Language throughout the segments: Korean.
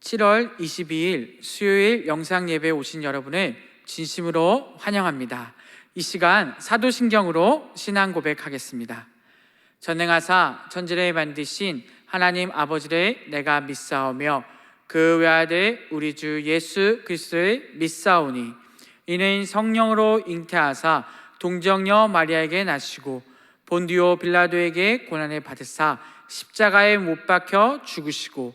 7월 22일 수요일 영상 예배에 오신 여러분을 진심으로 환영합니다. 이 시간 사도신경으로 신앙 고백하겠습니다. 전능하사 천지를 만드신 하나님 아버지를 내가 믿사오며 그 외아들 우리 주 예수 그리스도를 믿사오니 이는 성령으로 잉태하사 동정녀 마리아에게 나시고 본디오 빌라도에게 고난을 받으사 십자가에 못 박혀 죽으시고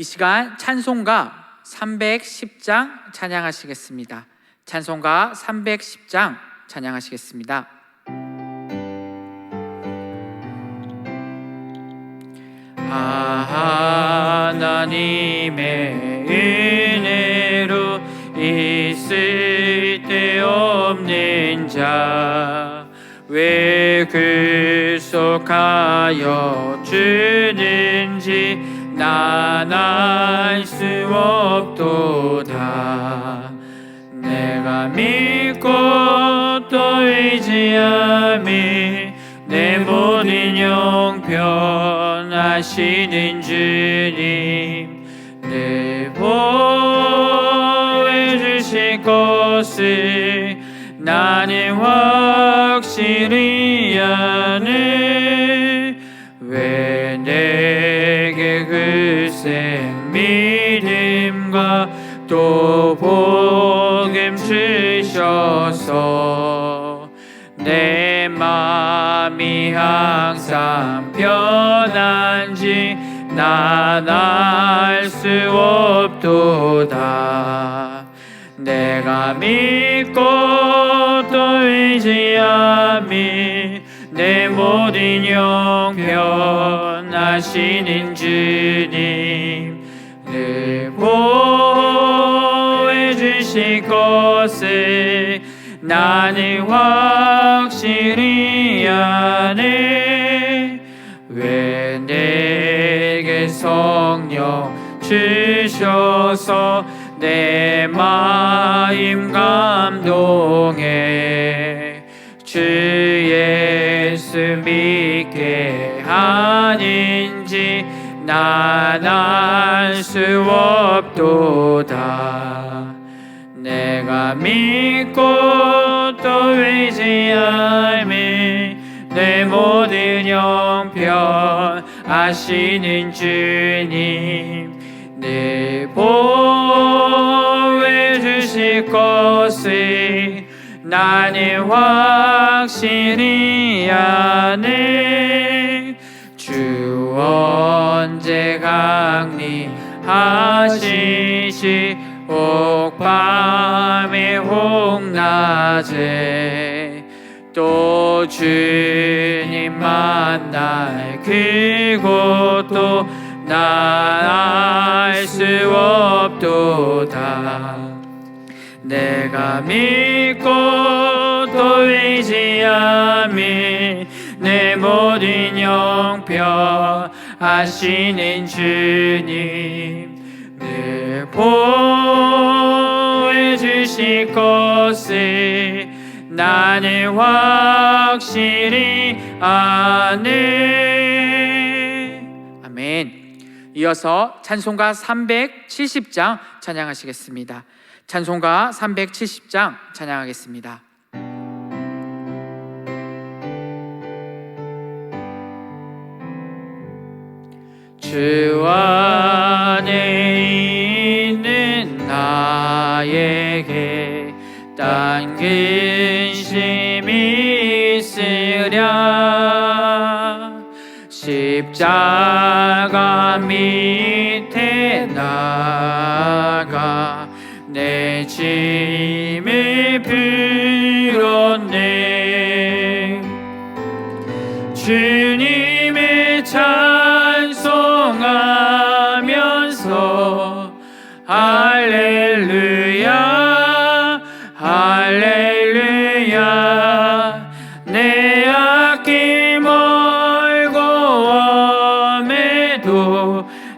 이 시간 찬송가 310장 찬양하시겠습니다. 찬송가 310장 찬양하시겠습니다. 아, 하나님의 은혜로 있을 데 없는 자왜 구속하여 주는지 난알수 없도다. 내가 믿고 또 의지함이 내 모든 영편 하시는 주님 내 보호해 주실 것을 나는 확실히 아네 글쎄 믿음과 또 복음 주셔서 내 마음이 항상 편한지 난 알 수 없도다. 내가 믿고 또 의지함이 내 모든 영편 하시는 주님 것을 나는 확실히 아네. 왜 내게 성령 주셔서 내 마음 감동해 주 예수 믿게 하는지 난 알 수 없도다 내가 믿고 또 의지함이 내 모든 영편 아시는 주님 내 보호해 주실 것을 나는 확실히 아네. 주 언제 강림하시지? 옥 밤에 홍낮에 또 주님 만날 그곳도 난알수 없도다. 내가 믿고 또 의지함이 내 모든 영편 하시는 주님 늘보 것을 나는 확실히 아네. 아멘. 이어서 찬송가 370장 찬양하시겠습니다. 찬송가 370장 찬양하겠습니다. 주 안에 있는 나에게 딴 근심이 있으랴. 십자가 밑에 나가 내짐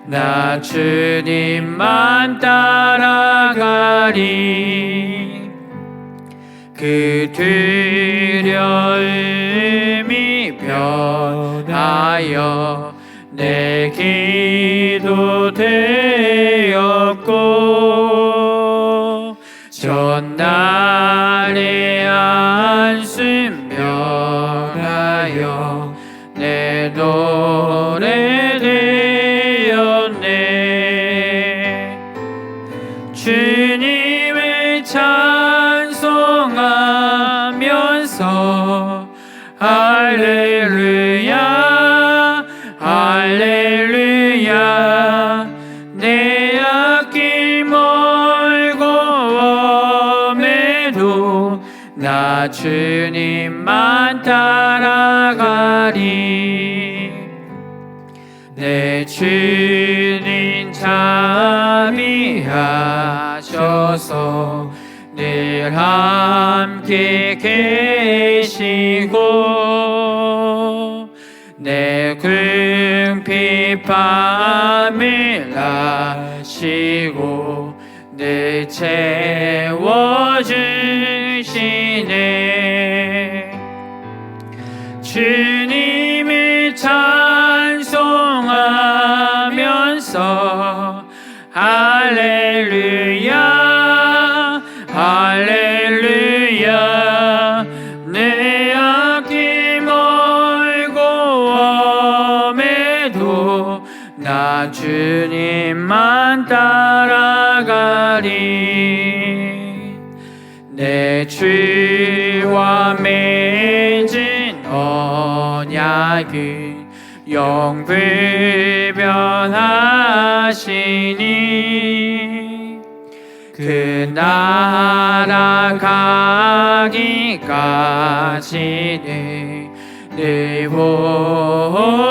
나 주님만 따라가리. 그 두려움이 변하여 내 기도 되 나 주님만 따라가리. 내 주님 자비하셔서 늘 함께 계시고 내 궁핍 밤을 아시고 늘 채워 나 주님만 따라가리. 내 주와 맺은 언약을 영불변하시니 그 나라 가기까지는 늘 보호하시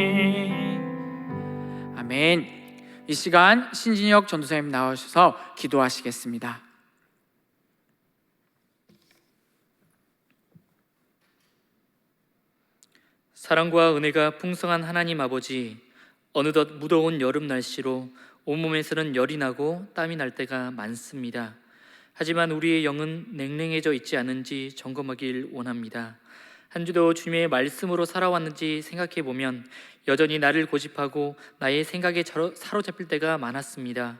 아멘 이 시간 신진혁 전도사님 나오셔서 기도하시겠습니다. 사랑과 은혜가 풍성한 하나님 아버지, 어느덧 무더운 여름 날씨로 온몸에서는 열이 나고 땀이 날 때가 많습니다. 하지만 우리의 영은 냉랭해져 있지 않은지 점검하길 원합니다. 한 주도 주님의 말씀으로 살아왔는지 생각해 보면 여전히 나를 고집하고 나의 생각에 사로잡힐 때가 많았습니다.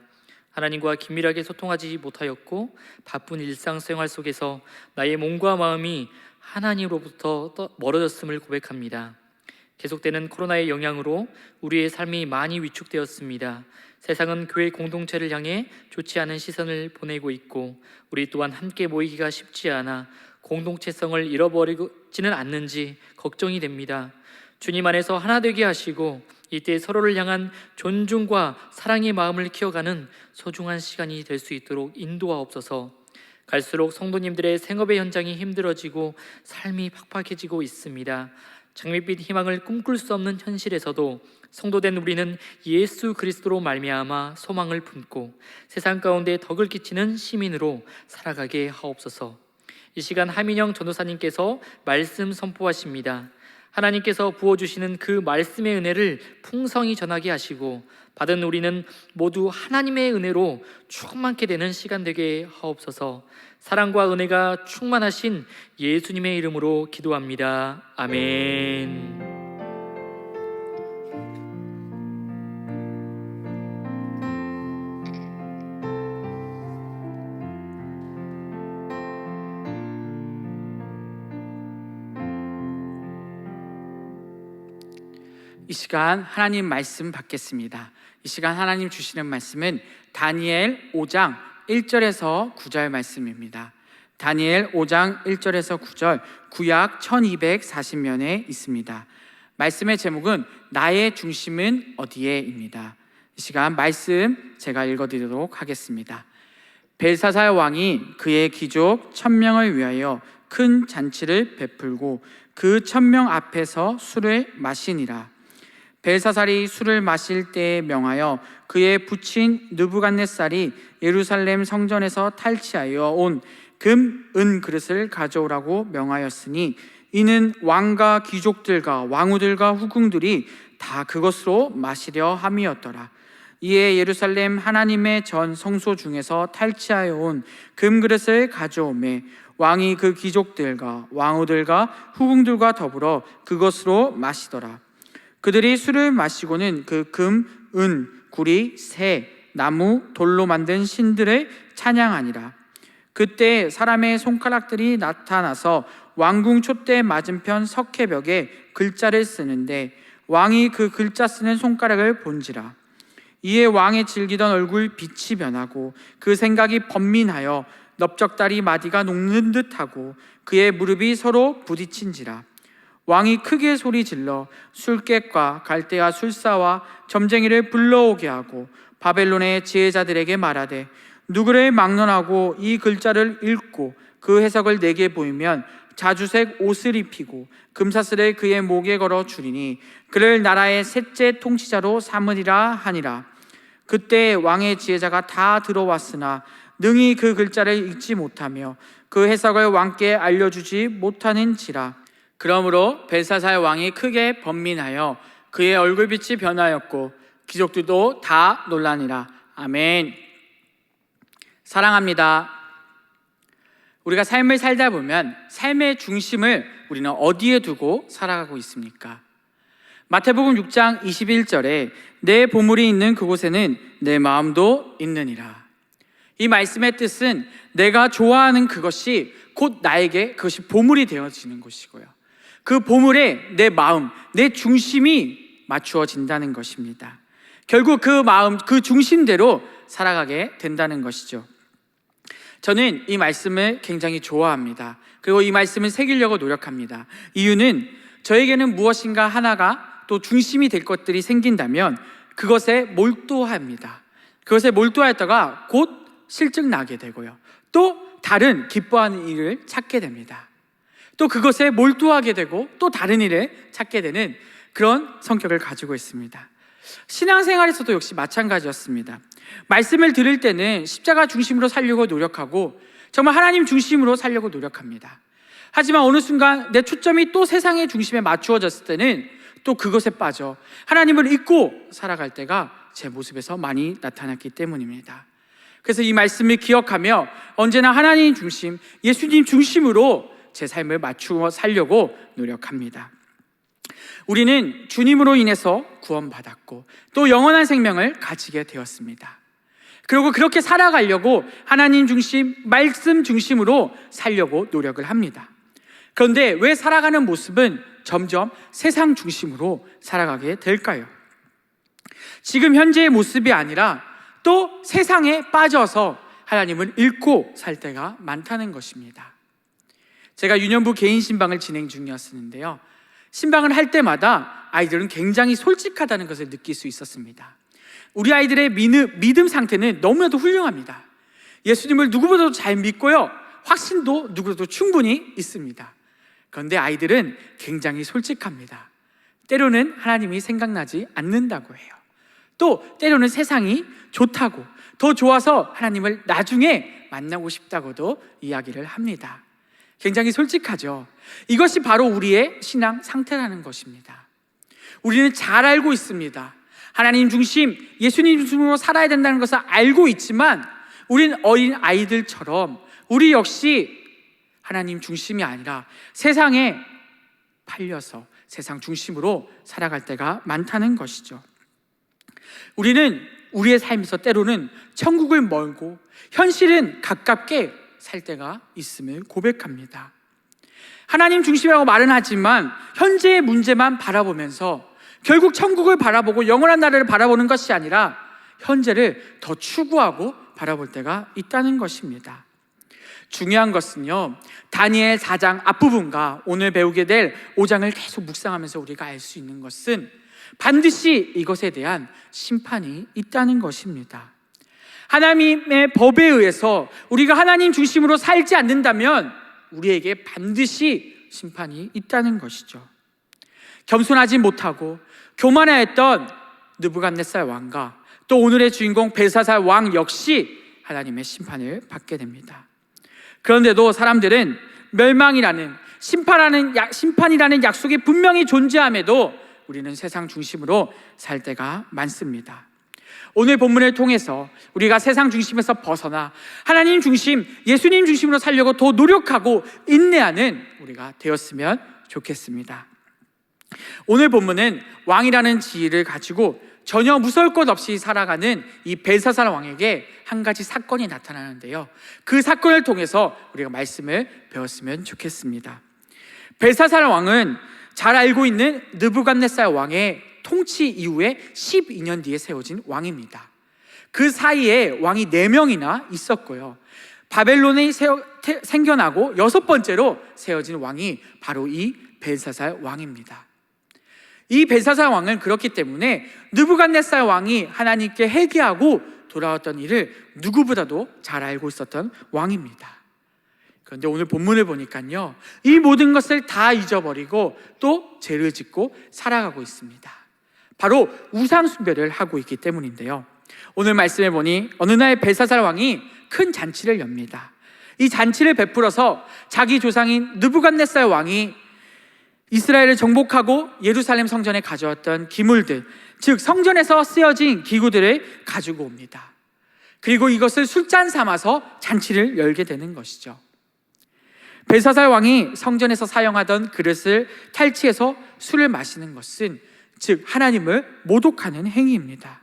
하나님과 긴밀하게 소통하지 못하였고 바쁜 일상생활 속에서 나의 몸과 마음이 하나님으로부터 떠- 멀어졌음을 고백합니다. 계속되는 코로나의 영향으로 우리의 삶이 많이 위축되었습니다. 세상은 교회 공동체를 향해 좋지 않은 시선을 보내고 있고 우리 또한 함께 모이기가 쉽지 않아 공동체성을 잃어버리지는 않는지 걱정이 됩니다. 주님 안에서 하나 되게 하시고 이때 서로를 향한 존중과 사랑의 마음을 키워가는 소중한 시간이 될 수 있도록 인도하옵소서. 갈수록 성도님들의 생업의 현장이 힘들어지고 삶이 팍팍해지고 있습니다. 장밋빛 희망을 꿈꿀 수 없는 현실에서도 성도된 우리는 예수 그리스도로 말미암아 소망을 품고 세상 가운데 덕을 끼치는 시민으로 살아가게 하옵소서. 이 시간 하민영 전도사님께서 말씀 선포하십니다. 하나님께서 부어주시는 그 말씀의 은혜를 풍성히 전하게 하시고 받은 우리는 모두 하나님의 은혜로 충만케 되는 시간 되게 하옵소서 사랑과 은혜가 충만하신 예수님의 이름으로 기도합니다. 아멘. 시간 하나님 말씀 받겠습니다. 이 시간 하나님 주시는 말씀은 다니엘 5장 1절에서 9절 말씀입니다. 다니엘 5장 1절에서 9절 구약 1240면에 있습니다. 말씀의 제목은 나의 중심은 어디에입니다. 이 시간 말씀 제가 읽어드리도록 하겠습니다. 벨사살 왕이 그의 귀족 천명을 위하여 큰 잔치를 베풀고 그 천명 앞에서 술을 마시니라. 벨사살이 술을 마실 때에 명하여 그의 부친 느부갓네살이 예루살렘 성전에서 탈취하여 온 금, 은 그릇을 가져오라고 명하였으니 이는 왕과 귀족들과 왕후들과 후궁들이 다 그것으로 마시려 함이었더라. 이에 예루살렘 하나님의 전 성소 중에서 탈취하여 온 금그릇을 가져오매 왕이 그 귀족들과 왕후들과 후궁들과 더불어 그것으로 마시더라. 그들이 술을 마시고는 그 금, 은, 구리, 새, 나무, 돌로 만든 신들을 찬양하니라. 그때 사람의 손가락들이 나타나서 왕궁 촛대 맞은편 석회벽에 글자를 쓰는데 왕이 그 글자 쓰는 손가락을 본지라. 이에 왕의 즐기던 얼굴 빛이 변하고 그 생각이 번민하여 넓적다리 마디가 녹는 듯하고 그의 무릎이 서로 부딪힌지라. 왕이 크게 소리 질러 술객과 갈대아 술사와 점쟁이를 불러오게 하고 바벨론의 지혜자들에게 말하되 누구를 막론하고 이 글자를 읽고 그 해석을 내게 보이면 자주색 옷을 입히고 금사슬을 그의 목에 걸어 주리니 그를 나라의 셋째 통치자로 삼으리라 하니라. 그때 왕의 지혜자가 다 들어왔으나 능히 그 글자를 읽지 못하며 그 해석을 왕께 알려주지 못하는지라 그러므로 벨사살 왕이 크게 번민하여 그의 얼굴빛이 변하였고 귀족들도 다 놀라니라 아멘 사랑합니다 우리가 삶을 살다 보면 삶의 중심을 우리는 어디에 두고 살아가고 있습니까? 마태복음 6장 21절에 내 보물이 있는 그곳에는 내 마음도 있느니라. 이 말씀의 뜻은 내가 좋아하는 그것이 곧 나에게 그것이 보물이 되어지는 것이고요. 그 보물에 내 마음, 내 중심이 맞추어진다는 것입니다. 결국 그 마음, 그 중심대로 살아가게 된다는 것이죠. 저는 이 말씀을 굉장히 좋아합니다. 그리고 이 말씀을 새기려고 노력합니다. 이유는 저에게는 무엇인가 하나가 또 중심이 될 것들이 생긴다면 그것에 몰두합니다. 그것에 몰두하였다가 곧 실증 나게 되고요. 또 다른 기뻐하는 일을 찾게 됩니다. 또 그것에 몰두하게 되고 또 다른 일을 찾게 되는 그런 성격을 가지고 있습니다. 신앙생활에서도 역시 마찬가지였습니다. 말씀을 들을 때는 십자가 중심으로 살려고 노력하고 정말 하나님 중심으로 살려고 노력합니다. 하지만 어느 순간 내 초점이 또 세상의 중심에 맞추어졌을 때는 또 그것에 빠져 하나님을 잊고 살아갈 때가 제 모습에서 많이 나타났기 때문입니다. 그래서 이 말씀을 기억하며 언제나 하나님 중심, 예수님 중심으로 제 삶을 맞추어 살려고 노력합니다. 우리는 주님으로 인해서 구원받았고 또 영원한 생명을 가지게 되었습니다. 그리고 그렇게 살아가려고 하나님 중심, 말씀 중심으로 살려고 노력을 합니다. 그런데 왜 살아가는 모습은 점점 세상 중심으로 살아가게 될까요? 지금 현재의 모습이 아니라 또 세상에 빠져서 하나님을 잃고 살 때가 많다는 것입니다. 제가 유년부 개인 신방을 진행 중이었는데요. 신방을 할 때마다 아이들은 굉장히 솔직하다는 것을 느낄 수 있었습니다. 우리 아이들의 믿음, 믿음 상태는 너무나도 훌륭합니다. 예수님을 누구보다도 잘 믿고요. 확신도 누구보다도 충분히 있습니다. 그런데 아이들은 굉장히 솔직합니다. 때로는 하나님이 생각나지 않는다고 해요. 또 때로는 세상이 좋다고 더 좋아서 하나님을 나중에 만나고 싶다고도 이야기를 합니다. 굉장히 솔직하죠. 이것이 바로 우리의 신앙 상태라는 것입니다. 우리는 잘 알고 있습니다. 하나님 중심, 예수님 중심으로 살아야 된다는 것을 알고 있지만 우리는 어린 아이들처럼 우리 역시 하나님 중심이 아니라 세상에 팔려서 세상 중심으로 살아갈 때가 많다는 것이죠. 우리는 우리의 삶에서 때로는 천국을 멀고 현실은 가깝게 살 때가 있음을 고백합니다. 하나님 중심이라고 말은 하지만 현재의 문제만 바라보면서 결국 천국을 바라보고 영원한 나라를 바라보는 것이 아니라 현재를 더 추구하고 바라볼 때가 있다는 것입니다. 중요한 것은요, 다니엘 4장 앞부분과 오늘 배우게 될 5장을 계속 묵상하면서 우리가 알 수 있는 것은 반드시 이것에 대한 심판이 있다는 것입니다. 하나님의 법에 의해서 우리가 하나님 중심으로 살지 않는다면 우리에게 반드시 심판이 있다는 것이죠. 겸손하지 못하고 교만하였던 느부갓네살 왕과 또 오늘의 주인공 벨사살 왕 역시 하나님의 심판을 받게 됩니다. 그런데도 사람들은 멸망이라는 심판하는 약- 심판이라는 약속이 분명히 존재함에도 우리는 세상 중심으로 살 때가 많습니다. 오늘 본문을 통해서 우리가 세상 중심에서 벗어나 하나님 중심, 예수님 중심으로 살려고 더 노력하고 인내하는 우리가 되었으면 좋겠습니다. 오늘 본문은 왕이라는 지위를 가지고 전혀 무서울 것 없이 살아가는 이 벨사살 왕에게 한 가지 사건이 나타나는데요. 그 사건을 통해서 우리가 말씀을 배웠으면 좋겠습니다. 벨사살 왕은 잘 알고 있는 느부갓네살 왕의 통치 이후에 12년 뒤에 세워진 왕입니다. 그 사이에 왕이 4명이나 있었고요. 바벨론이 세워- 태- 생겨나고 여섯 번째로 세워진 왕이 바로 이 벨사살 왕입니다. 이 벨사살 왕은 그렇기 때문에 느부갓네살 왕이 하나님께 회개하고 돌아왔던 일을 누구보다도 잘 알고 있었던 왕입니다. 그런데 오늘 본문을 보니까요, 이 모든 것을 다 잊어버리고 또 죄를 짓고 살아가고 있습니다. 바로 우상 숭배를 하고 있기 때문인데요. 오늘 말씀해 보니 어느 날 벨사살 왕이 큰 잔치를 엽니다. 이 잔치를 베풀어서 자기 조상인 느부갓네살 왕이 이스라엘을 정복하고 예루살렘 성전에 가져왔던 기물들, 즉 성전에서 쓰여진 기구들을 가지고 옵니다. 그리고 이것을 술잔 삼아서 잔치를 열게 되는 것이죠. 벨사살 왕이 성전에서 사용하던 그릇을 탈취해서 술을 마시는 것은 즉 하나님을 모독하는 행위입니다.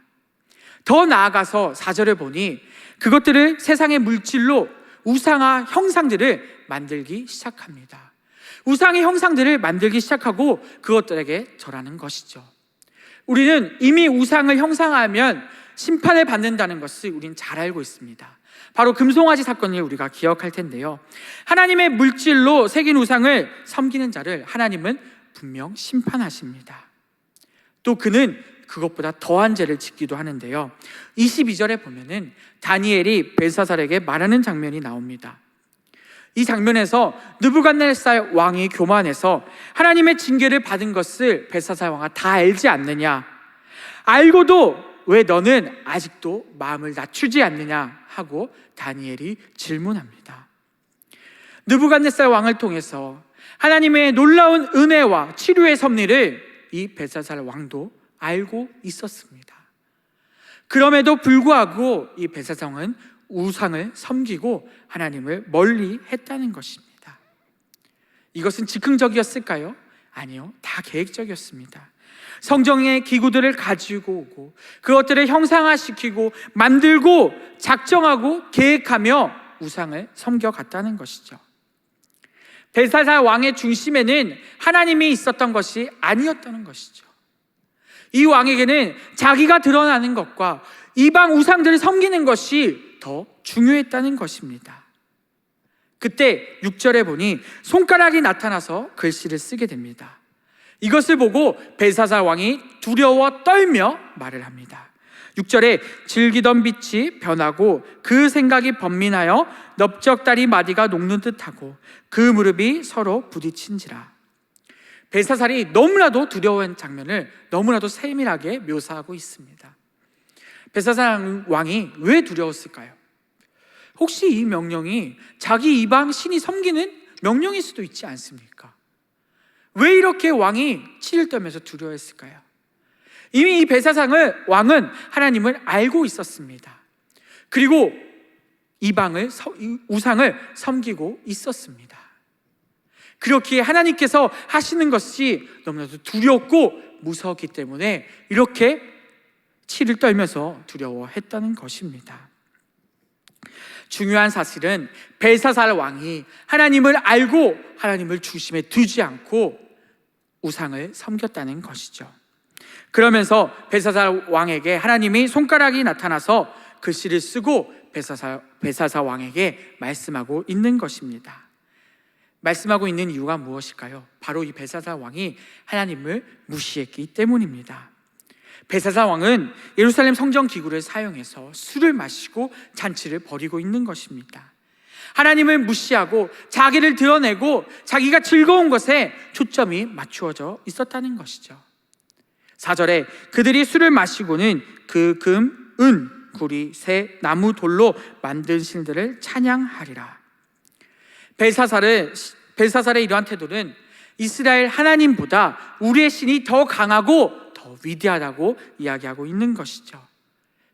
더 나아가서 사절을 보니 그것들을 세상의 물질로 우상화 형상들을 만들기 시작합니다. 우상의 형상들을 만들기 시작하고 그것들에게 절하는 것이죠. 우리는 이미 우상을 형상화하면 심판을 받는다는 것을 우리는 잘 알고 있습니다. 바로 금송아지 사건을 우리가 기억할 텐데요. 하나님의 물질로 새긴 우상을 섬기는 자를 하나님은 분명 심판하십니다. 또 그는 그것보다 더한 죄를 짓기도 하는데요. 22절에 보면은 다니엘이 벨사살에게 말하는 장면이 나옵니다. 이 장면에서 느부갓네살 왕이 교만해서 하나님의 징계를 받은 것을 벨사살 왕아 다 알지 않느냐? 알고도 왜 너는 아직도 마음을 낮추지 않느냐 하고 다니엘이 질문합니다. 느부갓네살 왕을 통해서 하나님의 놀라운 은혜와 치료의 섭리를 이 벨사살 왕도 알고 있었습니다. 그럼에도 불구하고 이 벨사살 왕은 우상을 섬기고 하나님을 멀리 했다는 것입니다. 이것은 즉흥적이었을까요? 아니요. 다 계획적이었습니다. 성정의 기구들을 가지고 오고 그것들을 형상화시키고 만들고 작정하고 계획하며 우상을 섬겨갔다는 것이죠. 벨사살 왕의 중심에는 하나님이 있었던 것이 아니었다는 것이죠. 이 왕에게는 자기가 드러나는 것과 이방 우상들을 섬기는 것이 더 중요했다는 것입니다. 그때 6절에 보니 손가락이 나타나서 글씨를 쓰게 됩니다. 이것을 보고 벨사살 왕이 두려워 떨며 말을 합니다. 6절에 즐기던 빛이 변하고 그 생각이 번민하여 넓적다리 마디가 녹는 듯하고 그 무릎이 서로 부딪힌지라. 벨사살이 너무나도 두려운 장면을 너무나도 세밀하게 묘사하고 있습니다. 벨사살 왕이 왜 두려웠을까요? 혹시 이 명령이 자기 이방 신이 섬기는 명령일 수도 있지 않습니까? 왜 이렇게 왕이 치를 떨면서 두려워했을까요? 이미 이 벨사상을 왕은 하나님을 알고 있었습니다. 그리고 이방을 우상을 섬기고 있었습니다. 그렇기에 하나님께서 하시는 것이 너무나도 두렵고 무서웠기 때문에 이렇게 치를 떨면서 두려워했다는 것입니다. 중요한 사실은 벨사살 왕이 하나님을 알고 하나님을 중심에 두지 않고 우상을 섬겼다는 것이죠. 그러면서 벨사살 왕에게 하나님이 손가락이 나타나서 글씨를 쓰고 벨사살, 벨사살 왕에게 말씀하고 있는 것입니다. 말씀하고 있는 이유가 무엇일까요? 바로 이 벨사살 왕이 하나님을 무시했기 때문입니다. 베사사 왕은 예루살렘 성전 기구를 사용해서 술을 마시고 잔치를 벌이고 있는 것입니다. 하나님을 무시하고 자기를 드러내고 자기가 즐거운 것에 초점이 맞추어져 있었다는 것이죠. 4절에 그들이 술을 마시고는 그 금, 은, 구리, 새, 나무, 돌로 만든 신들을 찬양하리라. 벨사살의 이러한 태도는 이스라엘 하나님보다 우리의 신이 더 강하고 더 위대하다고 이야기하고 있는 것이죠.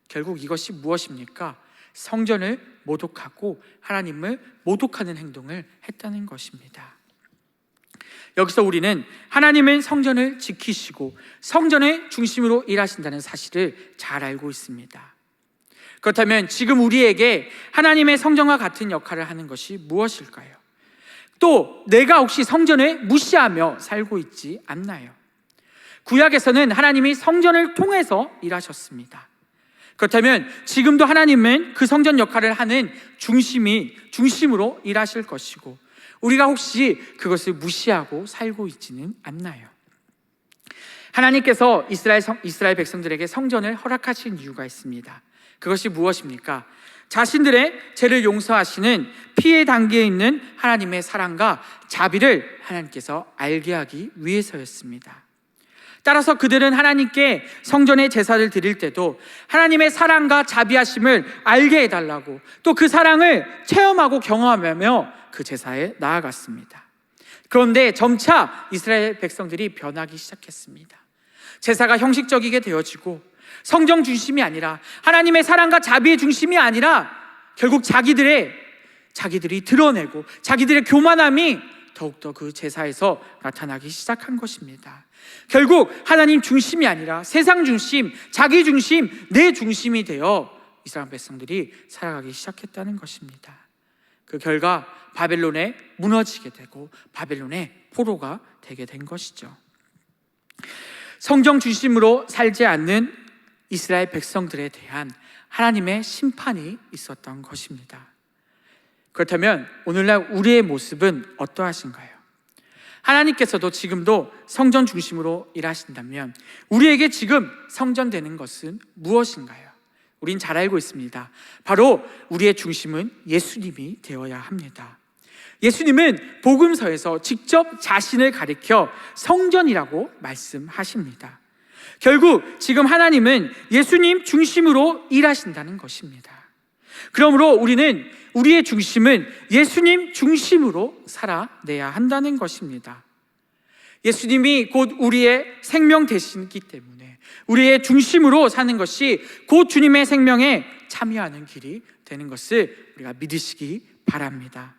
결국 이것이 무엇입니까? 성전을 모독하고 하나님을 모독하는 행동을 했다는 것입니다. 여기서 우리는 하나님은 성전을 지키시고 성전의 중심으로 일하신다는 사실을 잘 알고 있습니다. 그렇다면 지금 우리에게 하나님의 성전과 같은 역할을 하는 것이 무엇일까요? 또 내가 혹시 성전을 무시하며 살고 있지 않나요? 구약에서는 하나님이 성전을 통해서 일하셨습니다. 그렇다면 지금도 하나님은 그 성전 역할을 하는 중심이 중심으로 일하실 것이고 우리가 혹시 그것을 무시하고 살고 있지는 않나요? 하나님께서 이스라엘 성, 이스라엘 백성들에게 성전을 허락하신 이유가 있습니다. 그것이 무엇입니까? 자신들의 죄를 용서하시는 피해 단계에 있는 하나님의 사랑과 자비를 하나님께서 알게 하기 위해서였습니다. 따라서 그들은 하나님께 성전의 제사를 드릴 때도 하나님의 사랑과 자비하심을 알게 해달라고 또 그 사랑을 체험하고 경험하며 그 제사에 나아갔습니다. 그런데 점차 이스라엘 백성들이 변하기 시작했습니다. 제사가 형식적이게 되어지고 성정 중심이 아니라 하나님의 사랑과 자비의 중심이 아니라 결국 자기들의 자기들이 드러내고 자기들의 교만함이 더욱더 그 제사에서 나타나기 시작한 것입니다. 결국 하나님 중심이 아니라 세상 중심, 자기 중심, 내 중심이 되어 이스라엘 백성들이 살아가기 시작했다는 것입니다. 그 결과 바벨론에 무너지게 되고 바벨론의 포로가 되게 된 것이죠. 성정 중심으로 살지 않는 이스라엘 백성들에 대한 하나님의 심판이 있었던 것입니다. 그렇다면 오늘날 우리의 모습은 어떠하신가요? 하나님께서도 지금도 성전 중심으로 일하신다면 우리에게 지금 성전되는 것은 무엇인가요? 우린 잘 알고 있습니다. 바로 우리의 중심은 예수님이 되어야 합니다. 예수님은 복음서에서 직접 자신을 가리켜 성전이라고 말씀하십니다. 결국 지금 하나님은 예수님 중심으로 일하신다는 것입니다. 그러므로 우리는 우리의 중심은 예수님 중심으로 살아내야 한다는 것입니다. 예수님이 곧 우리의 생명 되시기 때문에 우리의 중심으로 사는 것이 곧 주님의 생명에 참여하는 길이 되는 것을 우리가 믿으시기 바랍니다.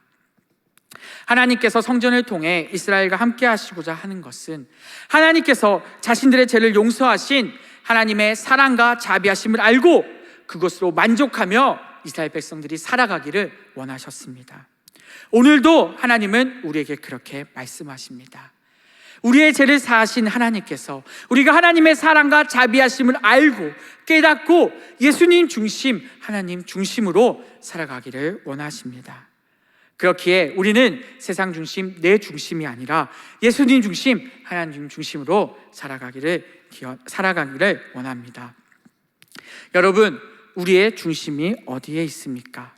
하나님께서 성전을 통해 이스라엘과 함께 하시고자 하는 것은 하나님께서 자신들의 죄를 용서하신 하나님의 사랑과 자비하심을 알고 그것으로 만족하며 이스라엘 백성들이 살아가기를 원하셨습니다. 오늘도 하나님은 우리에게 그렇게 말씀하십니다. 우리의 죄를 사하신 하나님께서 우리가 하나님의 사랑과 자비하심을 알고 깨닫고 예수님 중심, 하나님 중심으로 살아가기를 원하십니다. 그렇기에 우리는 세상 중심, 내 중심이 아니라 예수님 중심, 하나님 중심으로 살아가기를 살아가기를 원합니다. 여러분, 우리의 중심이 어디에 있습니까?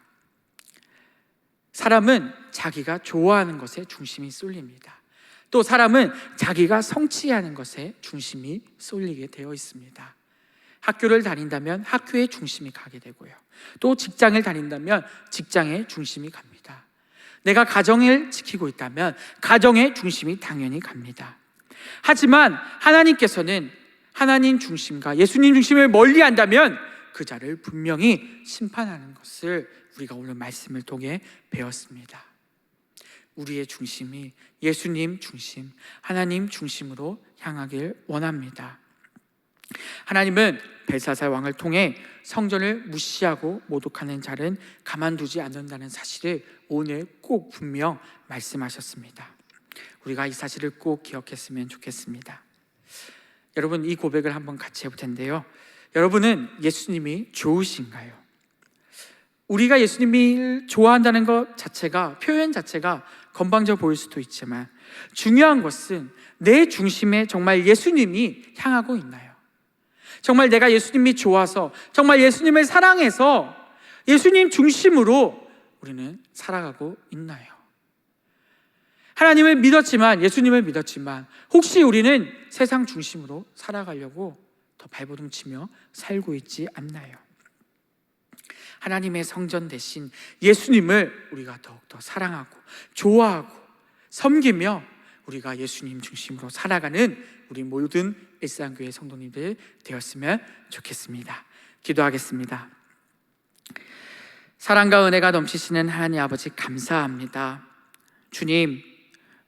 사람은 자기가 좋아하는 것에 중심이 쏠립니다. 또 사람은 자기가 성취하는 것에 중심이 쏠리게 되어 있습니다. 학교를 다닌다면 학교에 중심이 가게 되고요. 또 직장을 다닌다면 직장에 중심이 갑니다. 내가 가정을 지키고 있다면 가정의 중심이 당연히 갑니다. 하지만 하나님께서는 하나님 중심과 예수님 중심을 멀리 한다면 그 자를 분명히 심판하는 것을 우리가 오늘 말씀을 통해 배웠습니다. 우리의 중심이 예수님 중심, 하나님 중심으로 향하길 원합니다. 하나님은 벨사살 왕을 통해 성전을 무시하고 모독하는 자는 가만두지 않는다는 사실을 오늘 꼭 분명 말씀하셨습니다. 우리가 이 사실을 꼭 기억했으면 좋겠습니다. 여러분 이 고백을 한번 같이 해볼 텐데요. 여러분은 예수님이 좋으신가요? 우리가 예수님을 좋아한다는 것 자체가 표현 자체가 건방져 보일 수도 있지만 중요한 것은 내 중심에 정말 예수님이 향하고 있나요? 정말 내가 예수님이 좋아서 정말 예수님을 사랑해서 예수님 중심으로 우리는 살아가고 있나요? 하나님을 믿었지만 예수님을 믿었지만 혹시 우리는 세상 중심으로 살아가려고 더 발버둥 치며 살고 있지 않나요? 하나님의 성전 대신 예수님을 우리가 더욱더 사랑하고 좋아하고 섬기며 우리가 예수님 중심으로 살아가는 우리 모든 일상교회 성도님들 되었으면 좋겠습니다. 기도하겠습니다. 사랑과 은혜가 넘치시는 하나님 아버지 감사합니다. 주님,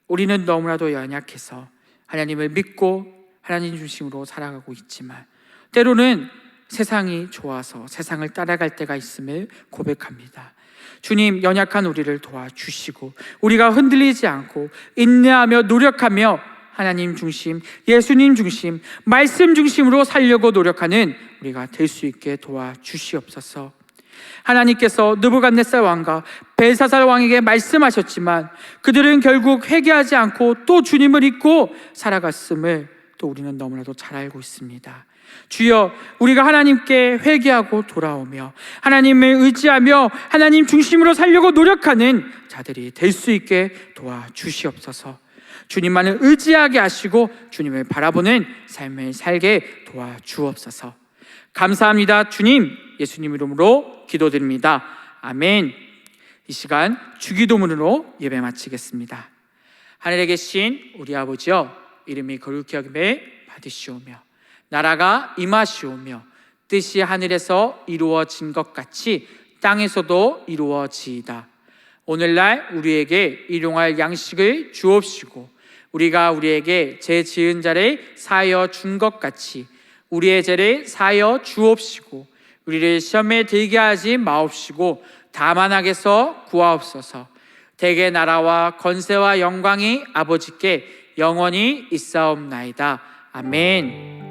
우리는 너무나도 연약해서 하나님을 믿고 하나님 중심으로 살아가고 있지만 때로는 세상이 좋아서 세상을 따라갈 때가 있음을 고백합니다. 주님, 연약한 우리를 도와주시고 우리가 흔들리지 않고 인내하며 노력하며 하나님 중심, 예수님 중심, 말씀 중심으로 살려고 노력하는 우리가 될 수 있게 도와주시옵소서. 하나님께서 느부갓네살 왕과 벨사살 왕에게 말씀하셨지만 그들은 결국 회개하지 않고 또 주님을 잊고 살아갔음을 또 우리는 너무나도 잘 알고 있습니다. 주여 우리가 하나님께 회개하고 돌아오며 하나님을 의지하며 하나님 중심으로 살려고 노력하는 자들이 될 수 있게 도와주시옵소서. 주님만을 의지하게 하시고 주님을 바라보는 삶을 살게 도와주옵소서. 감사합니다. 주님, 예수님 이름으로 기도드립니다. 아멘. 이 시간 주기도문으로 예배 마치겠습니다. 하늘에 계신 우리 아버지여, 이름이 거룩히 여김에 받으시오며, 나라가 임하시오며, 뜻이 하늘에서 이루어진 것 같이 땅에서도 이루어지이다. 오늘날 우리에게 일용할 양식을 주옵시고, 우리가 우리에게 제 지은 자를 사하여 준 것 같이 우리의 죄를 사하여 주옵시고 우리를 시험에 들게 하지 마옵시고 다만 악에서 구하옵소서 대개 나라와 건세와 영광이 아버지께 영원히 있사옵나이다. 아멘